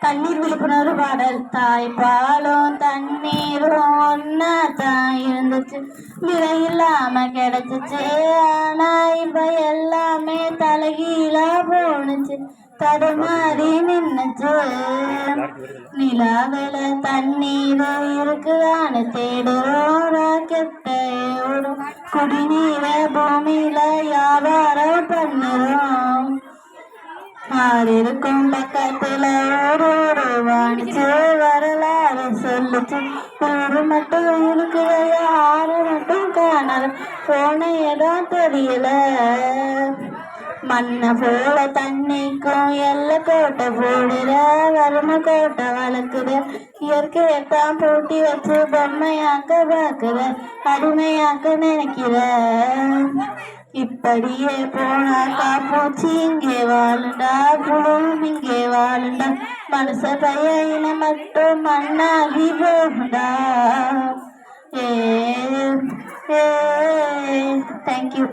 தண்ணீர் விழிப்புணர்வு பாடல். தாய்ப்பாலும் தண்ணீரும் ஒன்னா தான் இருந்துச்சு. விலை இல்லாம கிடைச்சிச்சு. ஆனா இப்ப எல்லாமே தலைகீழா போணுச்சு. தடுமாறி நின்னுச்சு. நிலாவில தண்ணீர் இருக்குதான்னு தேடுறோம். ராக்கெட்டை ஓடும். குடிநீரை மாறிருக்கும் பக்கத்தில் ஒரு ஒரு வாணிச்சு வரலாறு சொல்லுச்சு. ஒரு மட்டும் இருக்குது? ஆறு மட்டும் காணல போன இடம் தெரியல. மண்ணை போல தண்ணிக்கும் எல்லை கோட்டை போடுற வறுமை கோட்டை வளர்க்குற இயற்கையத்தான் பூட்டி வச்சு பொம்மையாக்க பார்க்குற அடிமையாக்க நினைக்கிற. இப்படியே போனாக்கா பூச்சி இங்கே வாழுண்டா? ಬಾಳಿನ ಮನಸ ಪಯನ ಮತ್ತು ಮಣ್ಣಾಗಿ ಬೋಹುದ ಥ್ಯಾಂಕ್ ಯು